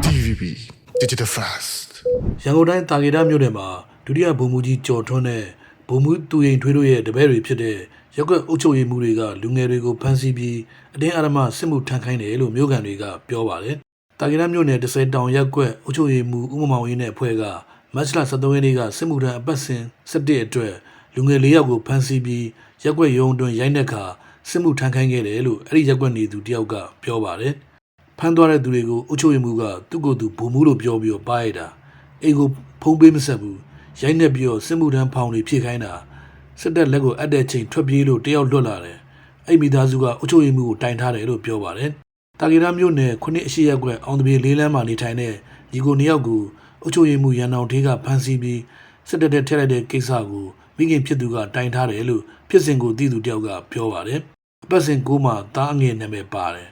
DVB Digital Fast ရန်ကုန်တိုင်းတာဂေတာမြို့နယ်မှာဒုတိယဗိုလ်မှူးကြီးကျော်ထွန်းနဲ့ဗိုလ်မှူးသူရင်ထွေးတို့ရဲ့တပည့်တွေဖြစ်တဲ့ရက်ကွက်အုပ်ချုပ်ရေးမှူးတွေကလူငယ်တွေကိုဖမ်းဆီးပြီးအတင်းအဓမ္မစစ်မှုထမ်းခိုင်းတယ်လို့မြို့ကန်တွေကပြောပါတယ်။တာဂေတာမြို့နယ်30တောင်ရက်ကွက်အုပ်ချုပ်ရေးမှူးဦးမမောင်ဝင်းနဲ့အဖွဲ့ကမတ်လ23ရက်နေ့ကစစ်မှုထမ်းအပတ်စဉ်17အတွက်လူငယ်၄ယောက်ကိုဖမ်းဆီးပြီးရက်ကွက်ရုံးအတွင်းရိုက်နှက်ခါစစ်မှုထမ်းခိုင်းခဲ့တယ်လို့အဲ့ဒီရက်ကွက်နေသူတယောက်ကပြောပါတယ်။ ဖမ်းသွားတဲ့သူတွေကိုအုပ်ချုပ်ရေးမှူးကသူ့ကိုယ်သူဗိုလ်မှူးလို့ပြောပြီးတော့ပါရတာအိမ်ကိုဖုံးပေးမဆက်ဘူးရိုက်နှက်ပြီးတော့စစ်မှုထမ်းဖောင်တွေဖြည့်ခိုင်းတာစစ်တပ်လက်ကိုအပ်တဲ့ချိန်ထွက်ပြေးလို့တယောက်လွတ်လာတယ်အဲ့မိသားစုကအုပ်ချုပ်ရေးမှူးကိုတိုင်ထားတယ်လို့ပြောပါတယ်တာဂီရာမြို့နယ်ခုနှစ်အရှိရက်ကွက်အောင်တပြေလေးလမ်းမှာနေထိုင်တဲ့ညီကိုနှစ်ယောက်ကိုအုပ်ချုပ်ရေးမှူးရန်အောင်ထေးကဖမ်းဆီးပြီးစစ်တပ်တဲ့ထည့်လိုက်တဲ့ကိစ္စကိုမိခင်ဖြစ်သူကတိုင်ထားတယ်လို့ဖြစ်စဉ်ကိုသိသူတယောက်ကပြောပါတယ်အပတ်စဉ်ကိုမှတားအငယ်နာမည်ပါတယ်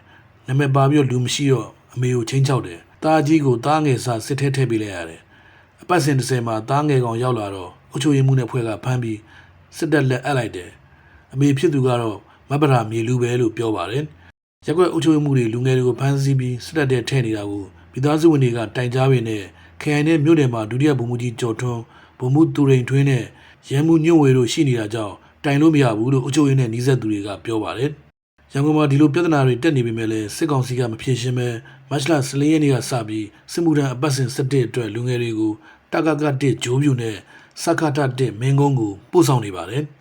နာမည်ပါပြီးတော့လူမရှိတော့အမေကိုချင်းချောက်တယ်။တားကြီးကိုတားငယ်စားစစ်ထဲထည့်ပေးလိုက်ရတယ်။အပတ်စဉ်30မှာတားငယ်ကောင်ရောက်လာတော့အုတ်ချိုရင်မှုနဲ့ဖွဲ့ကဖမ်းပြီးစစ်တပ်လက်အပ်လိုက်တယ်။အမေဖြစ်သူကတော့မဗရာမြေလူပဲလို့ပြောပါတယ်။ရက်ကွက်အုတ်ချိုရင်မှုတွေလူငယ်တွေကိုဖမ်းဆီးပြီးစစ်တပ်တဲ့ထည့်နေတာကိုမိသားစုဝင်တွေကတိုင်ကြားပေနဲ့ခရိုင်နဲ့မြို့နယ်မှာဒုတိယဗိုလ်မှူးကြီးကျော်ထွန်းဗိုလ်မှူးသူရိန်ထွင်းနဲ့ရဲမှုညွန့်ဝေတို့ရှိနေတာကြောင့်တိုင်လို့မရဘူးလို့အုတ်ချိုရင်နဲ့နှီးဆက်သူတွေကပြောပါတယ်။ ရန်ကုန်မှာဒီလိုပြဿနာတွေတက်နေပေမဲ့လည်းစစ်ကောင်စီကမဖြေရှင်းပဲမတ်လ14ရက်နေ့ကစပြီးစစ်မှုထမ်းအပတ်စဉ်17အတွက်လူငယ်တွေကိုတကက1ဂျိုးပြူနဲ့စက္ကတ1မင်းကုန်းကိုပို့ဆောင်နေပါတယ်။